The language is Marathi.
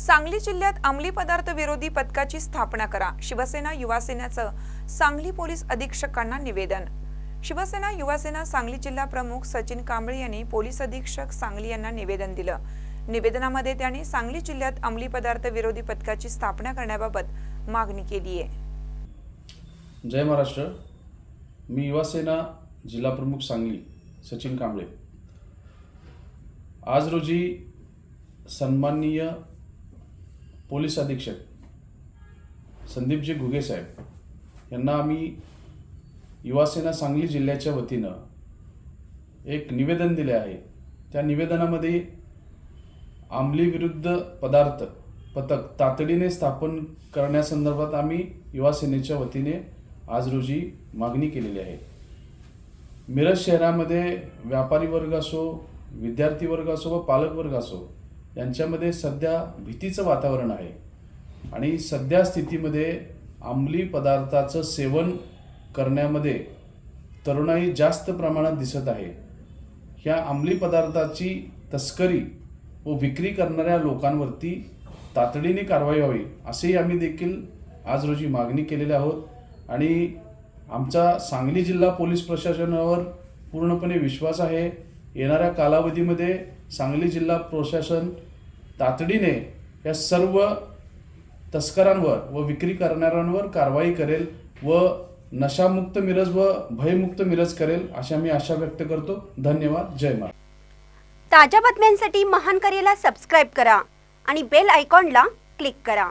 सांगली जिल्ह्यात अंमली पदार्थ विरोधी पथकाची स्थापना करा. शिवसेना युवासेनाचं सांगली पोलीस अधीक्षकांना निवेदन. शिवसेना युवासेना सांगली जिल्हा प्रमुख सचिन कांबळे यांनी पोलीस अधीक्षक सांगली यांना निवेदन दिलं. निवेदनामध्ये त्यांनी सांगली जिल्ह्यात अंमली पदार्थ विरोधी पथकाची स्थापना करण्याबाबत मागणी केली आहे. जय महाराष्ट्र. मी युवासेना जिल्हा प्रमुख सांगली सचिन कांबळे. आज रोजी सन्माननीय पोलीस अधीक्षक संदीपजी घुगे साहेब यांना आम्ही युवासेना सांगली जिल्ह्याच्या वतीनं एक निवेदन दिले आहे. त्या निवेदनामध्ये अंमली विरुद्ध पदार्थ पथक तातडीने स्थापन करण्यासंदर्भात आम्ही युवासेनेच्या वतीने आज रोजी मागणी केलेली आहे. मिरज शहरामध्ये व्यापारी वर्ग असो विद्यार्थी वर्ग असो व पालक वर्ग असो यांच्यामध्ये सध्या भीतीचं वातावरण आहे. आणि सध्या स्थितीमध्ये अंमली पदार्थाचं सेवन करण्यामध्ये तरुणाई जास्त प्रमाणात दिसत आहे. ह्या अंमली पदार्थाची तस्करी व विक्री करणाऱ्या लोकांवरती तातडीने कारवाई व्हावी असेही आम्ही देखील आज रोजी मागणी केलेली आहोत. आणि आमचा सांगली जिल्हा पोलीस प्रशासनावर पूर्णपणे विश्वास आहे. येणाऱ्या कालावधीमध्ये सांगली जिल्हा प्रशासन तातडीने या सर्व तस्करांवर व विक्री करणाऱ्यांवर कारवाई करेल व नशामुक्त मिरज व भयमुक्त मिरज करेल अशा मी आशा व्यक्त करतो. धन्यवाद. जय महाराज ताज्या बातम्यांसाठी महान करेला सबस्क्राईब करा आणि बेल आयकॉनला क्लिक करा.